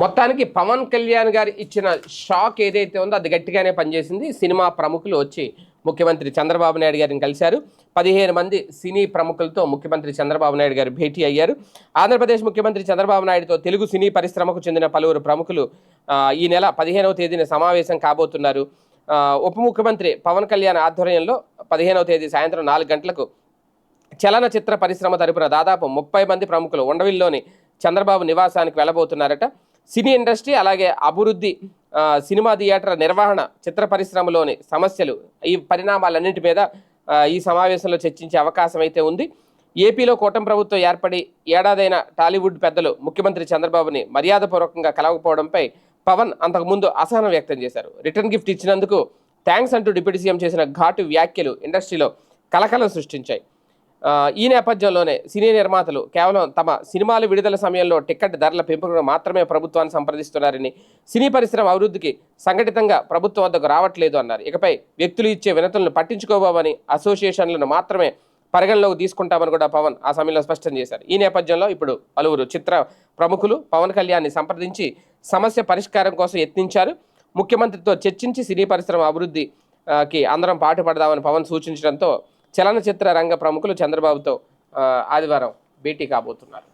మొత్తానికి పవన్ కళ్యాణ్ గారు ఇచ్చిన షాక్ ఏదైతే ఉందో అది గట్టిగానే పనిచేసింది. సినిమా ప్రముఖులు వచ్చి ముఖ్యమంత్రి చంద్రబాబు నాయుడు గారిని కలిశారు. పదిహేను మంది సినీ ప్రముఖులతో ముఖ్యమంత్రి చంద్రబాబు నాయుడు గారు భేటీ అయ్యారు. ఆంధ్రప్రదేశ్ ముఖ్యమంత్రి చంద్రబాబు నాయుడుతో తెలుగు సినీ పరిశ్రమకు చెందిన పలువురు ప్రముఖులు ఈ నెల పదిహేనవ తేదీన సమావేశం కాబోతున్నారు. ఉప ముఖ్యమంత్రి పవన్ కళ్యాణ్ ఆధ్వర్యంలో పదిహేనవ తేదీ సాయంత్రం నాలుగు గంటలకు చలనచిత్ర పరిశ్రమ తరపున దాదాపు ముప్పై మంది ప్రముఖులు ఉండవిల్లోని చంద్రబాబు నివాసానికి వెళ్ళబోతున్నారట. సినీ ఇండస్ట్రీ అలాగే అభివృద్ధి సినిమా థియేటర్ నిర్వహణ చిత్ర పరిశ్రమలోని సమస్యలు ఈ పరిణామాలన్నింటి మీద ఈ సమావేశంలో చర్చించే అవకాశం అయితే ఉంది. ఏపీలో కూటమి ప్రభుత్వం ఏర్పడి ఏడాదైన టాలీవుడ్ పెద్దలు ముఖ్యమంత్రి చంద్రబాబుని మర్యాదపూర్వకంగా కలవకపోవడంపై పవన్ అంతకుముందు అసహనం వ్యక్తం చేశారు. రిటర్న్ గిఫ్ట్ ఇచ్చినందుకు థ్యాంక్స్ అంటూ డిప్యూటీ సీఎం చేసిన ఘాటు వ్యాఖ్యలు ఇండస్ట్రీలో కలకలం సృష్టించాయి. ఈ నేపథ్యంలోనే సినీ నిర్మాతలు కేవలం తమ సినిమాలు విడుదల సమయంలో టికెట్ ధరల పెంపును మాత్రమే ప్రభుత్వాన్ని సంప్రదిస్తున్నారని సినీ పరిశ్రమ అభివృద్ధికి సంఘటితంగా ప్రభుత్వం వద్దకు రావట్లేదు అన్నారు. ఇకపై వ్యక్తులు ఇచ్చే వినతులను పట్టించుకోబోమని అసోసియేషన్లను మాత్రమే పరిగణలోకి తీసుకుంటామని కూడా పవన్ ఆ సమయంలో స్పష్టం చేశారు. ఈ నేపథ్యంలో ఇప్పుడు పలువురు చిత్ర ప్రముఖులు పవన్ కళ్యాణ్ని సంప్రదించి సమస్య పరిష్కారం కోసం యత్నించారు. ముఖ్యమంత్రితో చర్చించి సినీ పరిశ్రమ అభివృద్ధికి అందరం పాటుపడదామని పవన్ సూచించడంతో చలనచిత్ర రంగ ప్రముఖులు చంద్రబాబుతో ఆదివారం భేటీ కాబోతున్నారు.